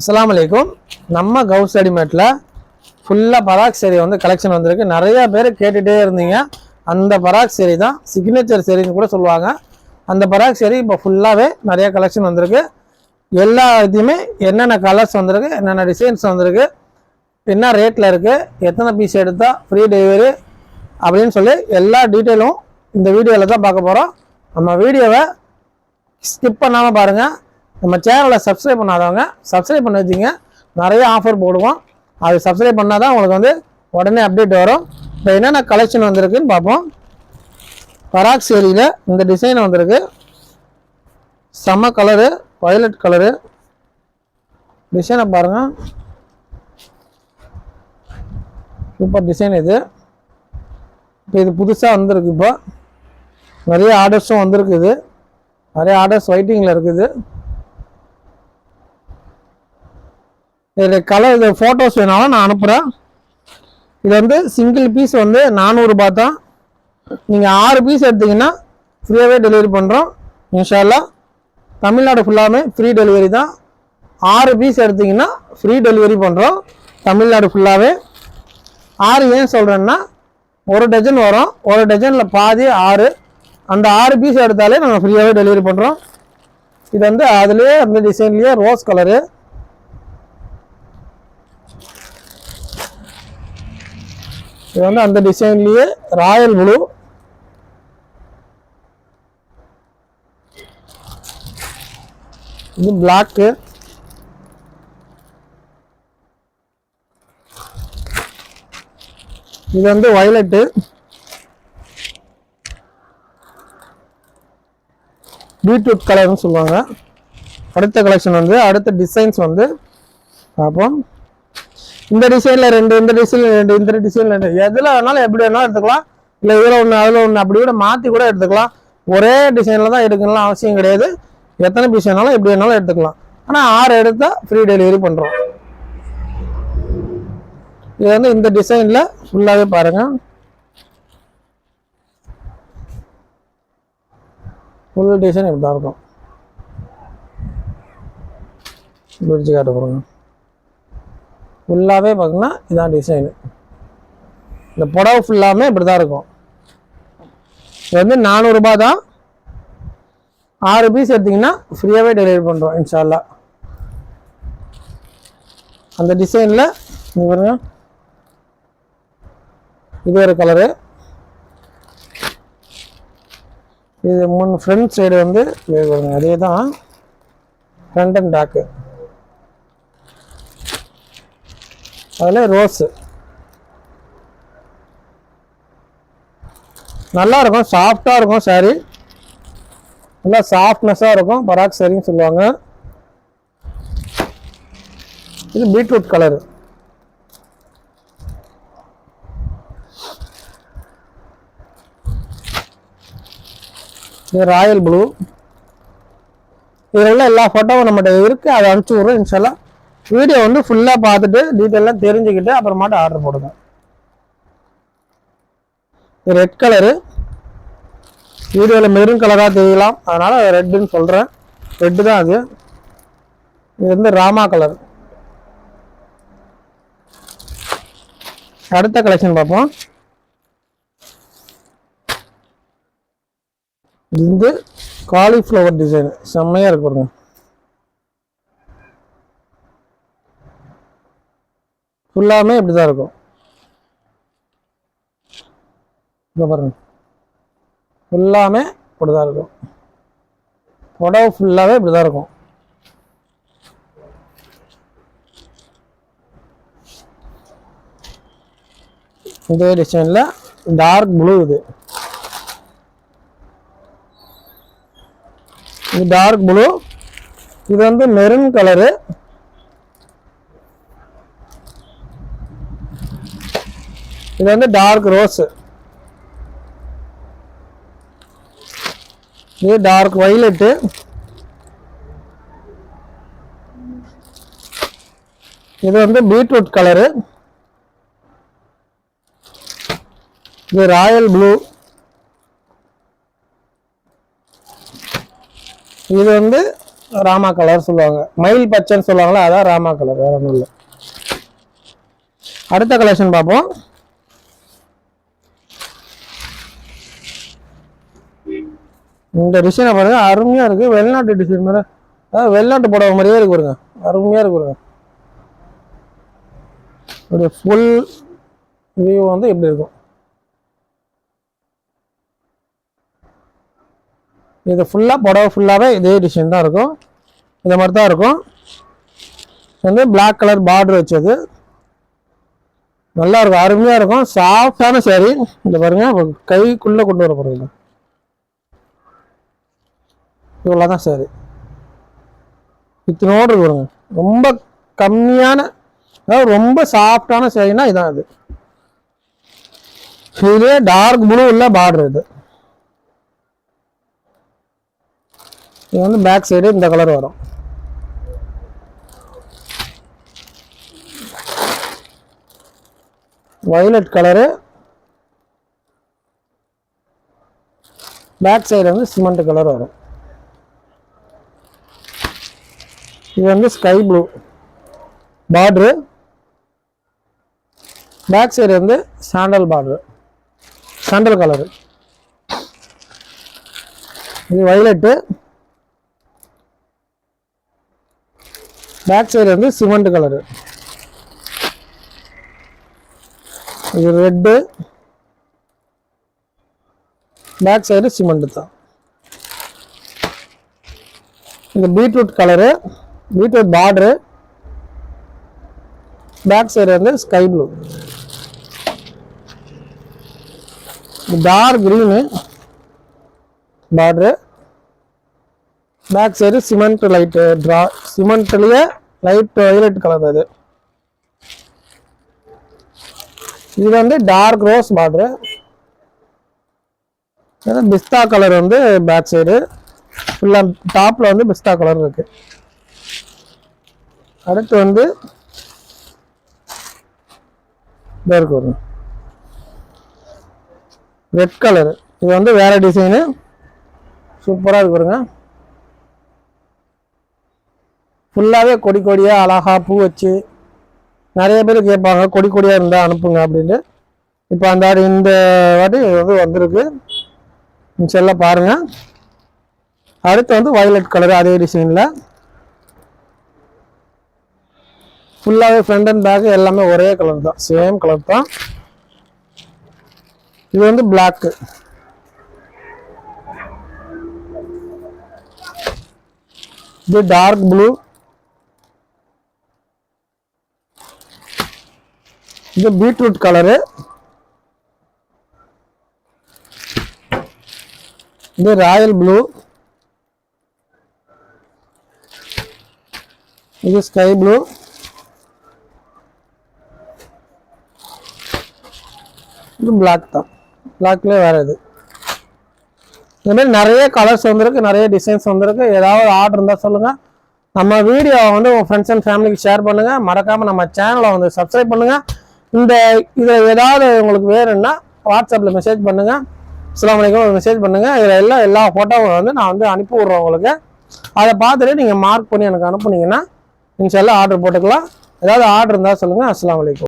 அஸ்லாம் அலைக்கும். நம்ம கவுஸ் ரெடிமேட்டில் ஃபுல்லாக பராக் சேரி வந்து கலெக்ஷன் வந்திருக்கு. நிறையா பேர் கேட்டுகிட்டே இருந்தீங்க. அந்த பராக் சேரி தான் சிக்னேச்சர் சரின்னு கூட சொல்லுவாங்க. அந்த பராக் சேரி இப்போ ஃபுல்லாகவே நிறையா கலெக்ஷன் வந்திருக்கு. எல்லா இதுவுமே என்னென்ன கலர்ஸ் வந்திருக்கு என்னென்ன டிசைன்ஸ் வந்திருக்கு என்ன ரேட்டில் இருக்குது எத்தனை பீஸ் எடுத்தால் ஃப்ரீ டெலிவரி அப்படின்னு சொல்லி எல்லா டீட்டெயிலும் இந்த வீடியோவில் தான் பார்க்க போகிறோம் நம்ம வீடியோவை ஸ்கிப் பண்ணாமல் பாருங்கள் நம்ம சேனலை சப்ஸ்கிரைப் பண்ணாதவங்க சப்ஸ்கிரைப் பண்ணி வச்சுங்க. நிறைய ஆஃபர் போடுவோம். அது சப்ஸ்கிரைப் பண்ணால் தான் உங்களுக்கு வந்து உடனே அப்டேட் வரும். இப்போ என்னென்ன கலெக்ஷன் வந்திருக்குன்னு பார்ப்போம். பராக் சேரியில் இந்த டிசைன் வந்திருக்கு. செம்ம கலரு வயலட் கலரு டிசைனை பாருங்கள் சூப்பர் டிசைன் இது. இப்போ இது புதுசாக வந்திருக்கு இப்போ. நிறைய ஆர்டர்ஸும் வந்திருக்குது நிறைய ஆர்டர்ஸ் வெயிட்டிங்கில் இருக்குது. இதில் கலர் இது ஃபோட்டோஸ் வேணாலும் நான் அனுப்புகிறேன் இது வந்து சிங்கிள் பீஸ் வந்து நானூறுரூபா தான். நீங்கள் ஆறு பீஸ் எடுத்தீங்கன்னா ஃப்ரீயாகவே டெலிவரி பண்ணுறோம் இன்ஷால்லா தமிழ்நாடு ஃபுல்லாமே ஃப்ரீ டெலிவரி தான். ஆறு பீஸ் எடுத்தீங்கன்னா ஃப்ரீ டெலிவரி பண்ணுறோம் தமிழ்நாடு ஃபுல்லாகவே ஆறு ஏன் சொல்கிறேன்னா ஒரு டஜன் வரும். ஒரு டஜனில் பாதி ஆறு. அந்த ஆறு பீஸ் எடுத்தாலே நாங்கள் ஃப்ரீயாகவே டெலிவரி பண்ணுறோம் இது வந்து அதுலேயே அந்த டிசைன்லேயே ரோஸ் கலரு இது வந்து அந்த டிசைன்லேயே ராயல் ப்ளூ. இது பிளாக்கு இது வந்து வயலட்டு பீட்ரூட் கலர்னு சொல்லுவாங்க. அடுத்த கலெக்ஷன் வந்து அடுத்த டிசைன்ஸ் வந்து பார்ப்போம். இந்த டிசைனில் ரெண்டு இந்த டிசைனில் ரெண்டு இந்த டிசைனில் ரெண்டு. எதில் வேணாலும் எப்படி வேணாலும் எடுத்துக்கலாம். இல்லை இதில் ஒன்று அதில் ஒன்று அப்படி கூட மாற்றி கூட எடுத்துக்கலாம். ஒரே டிசைனில் தான் எடுக்கணும்லாம் அவசியம் கிடையாது. எத்தனை பீஸ் வேணாலும் எப்படி வேணாலும் எடுத்துக்கலாம். ஆனால் ஆறு எடுத்தால் ஃப்ரீ டெலிவரி பண்ணுறோம் இது வந்து இந்த டிசைனில் ஃபுல்லாகவே பாருங்கள் ஃபுல் டிசைன் இப்படி தான் இருக்கும். பிரிட்ஜ் காட்ட போகிறோங்க ஃபுல்லாகவே பார்த்தீங்கன்னா இதான் டிசைனு இந்த புடவை ஃபுல்லாமே இப்படி தான் இருக்கும். இது வந்து நானூறுரூபா தான் ஆறு பீஸ் எடுத்திங்கன்னா ஃப்ரீயாகவே டெலிவரி பண்ணுறோம் இன்ஷால்லா அந்த டிசைனில் பாருங்க. இது ஒரு கலரு இது முன் ஃப்ரண்ட் சைடு வந்து அதே தான் ஃப்ரண்ட் அண்ட் பேக்கு அதில் ரோஸு. நல்லா இருக்கும் சாஃப்டாக இருக்கும் சாரி நல்லா சாஃப்ட்னஸாக இருக்கும் பராக் சரின்னு சொல்லுவாங்க. இது பீட்ரூட் கலரு இது ராயல் ப்ளூ இதில் உள்ள எல்லா ஃபோட்டோவும் நம்மகிட்ட இருக்குது அதை அனுப்பிச்சி விட்றோம் இன்ஷால்லா. வீடியோ வந்து ஃபுல்லாக பார்த்துட்டு டீட்டெயிலாம் தெரிஞ்சுக்கிட்டு அப்புறமாட்டு ஆர்டர் போடுங்க. இது ரெட் கலரு வீடியோவில் மெரூன் கலராக தெரியலாம். அதனால் ரெட்டுன்னு சொல்கிறேன் ரெட்டு தான் அது. இது வந்து ராமா கலர் அடுத்த கலெக்ஷன் பார்ப்போம். இது வந்து காலிஃப்ளவர் டிசைன் செம்மையாக இருக்கு பாருங்க. ஃபுல்லாமே இப்படி தான் இருக்கும். இங்கே பாருங்க. ஃபுல்லாமே இப்படி தான் இருக்கும். புடவை ஃபுல்லாகவே இப்படி தான் இருக்கும். இதே டிசைனில் டார்க் ப்ளூ இது. இது டார்க் ப்ளூ இது வந்து மெரூன் கலரு இது வந்து டார்க் ரோஸ் இது டார்க் வைலட்டு இது வந்து பீட்ரூட் கலரு இது ராயல் ப்ளூ இது வந்து ராமா கலர் சொல்லுவாங்க. மயில் பச்சைன்னு சொல்லுவாங்களா அதான் ராமா கலர் வேற ஒன்றும் இல்லை. அடுத்த கலெக்ஷன் பார்ப்போம். இந்த டிசைனை பாருங்க அருமையாக இருக்குது வெளிநாட்டு டிசைன் மாதிரி அதாவது வெளிநாட்டு புடவை மாதிரியே இருக்கு பாருங்க. அருமையாக இருக்கு பாருங்க. ஒரு ஃபுல் வியூ வந்து இப்படி இருக்கும். இது ஃபுல்லாக புடவை ஃபுல்லாகவே இதே டிசைன் தான் இருக்கும். இந்த மாதிரி தான் இருக்கும். வந்து பிளாக் கலர் பார்டர் வச்சது. நல்லா இருக்கும் அருமையாக இருக்கும். சாஃப்டான சேரீ இந்த பாருங்க கைக்குள்ளே கொண்டு வர போகிறீங்க இவ்வளோ தான் சாரி இத்தனோடு இருக்கு ரொம்ப கம்மியான அதாவது ரொம்ப சாஃப்டான சேரீனா இதான் இது. இதுலேயே டார்க் ப்ளூ இல்லை பார்டர் இது. இது வந்து பேக் சைடு இந்த கலர் வரும். வயலட் கலரு பேக் சைடு வந்து சிமெண்ட் கலர் வரும். இது வந்து sky blue border back side வந்து சாண்டல் பார்ட்ரு சாண்டல் கலரு இது வைலட்டு பேக் சைடு வந்து சிமெண்ட் கலரு இது ரெட்டு பேக் சைடு சிமெண்ட் தான். இந்த beetroot colour beetroot border back side வந்து sky blue dark green border back side cement light draw சிமெண்ட்லேயே light violet colour அது. இது வந்து டார்க் ரோஸ் பார்டரு பிஸ்தா colour வந்து பேக் சைடு ஃபுல்லாக டாப்பில் வந்து பிஸ்தா கலர் இருக்குது அடுத்து வந்து இதோ இருக்கு ரெட் கலரு இது வந்து வேற டிசைனு சூப்பராக இருக்கு பாருங்க. ஃபுல்லாகவே கொடி கொடியாக அழகாக பூ வச்சு நிறைய பேர் கேட்பாங்க கொடி கொடியாக இருந்தால் அனுப்புங்க அப்படின்ட்டு. இப்போ அந்த ஆடு இந்த வாட்டி வந்து வந்திருக்கு. செல்ல பாருங்கள் அடுத்து வந்து வயலட் கலர் அதே டிசைனில் ஃபுல்லாகவே ஃப்ரண்ட் அண்ட் பேக் எல்லாமே ஒரே கலர் தான். சேம் கலர் தான். இது வந்து பிளாக்கு இது டார்க் ப்ளூ இது பீட்ரூட் கலரு இது ராயல் ப்ளூ இது ஸ்கை ப்ளூ இது பிளாக் தான். பிளாக்லேயே வேறு இது. இந்த மாதிரி நிறைய கலர்ஸ் வந்திருக்கு நிறைய டிசைன்ஸ் வந்திருக்கு. ஏதாவது ஆர்டர் இருந்தால் சொல்லுங்கள் நம்ம வீடியோவை வந்து உங்கள் ஃப்ரெண்ட்ஸ் அண்ட் ஃபேமிலிக்கு ஷேர் பண்ணுங்கள் மறக்காமல் நம்ம சேனலை வந்து சப்ஸ்கிரைப் பண்ணுங்கள் இந்த இதில் ஏதாவது உங்களுக்கு வேணும்னா வாட்ஸ்அப்பில் மெசேஜ் பண்ணுங்கள் அஸ்ஸலாமு அலைக்கும். மெசேஜ் பண்ணுங்கள் இதில் எல்லாம் எல்லா ஃபோட்டோவும் வந்து நான் வந்து அனுப்பி விட்றேன் உங்களுக்கு. அதை பார்த்துட்டு நீங்கள் மார்க் பண்ணி எனக்கு அனுப்புனீங்கன்னா இன்ஷால்லாம் ஆர்டர் போட்டுக்கலாம். ஏதாவது ஆர்டர் இருந்தால் சொல்லுங்கள் அஸ்லாம் அலைக்கும்.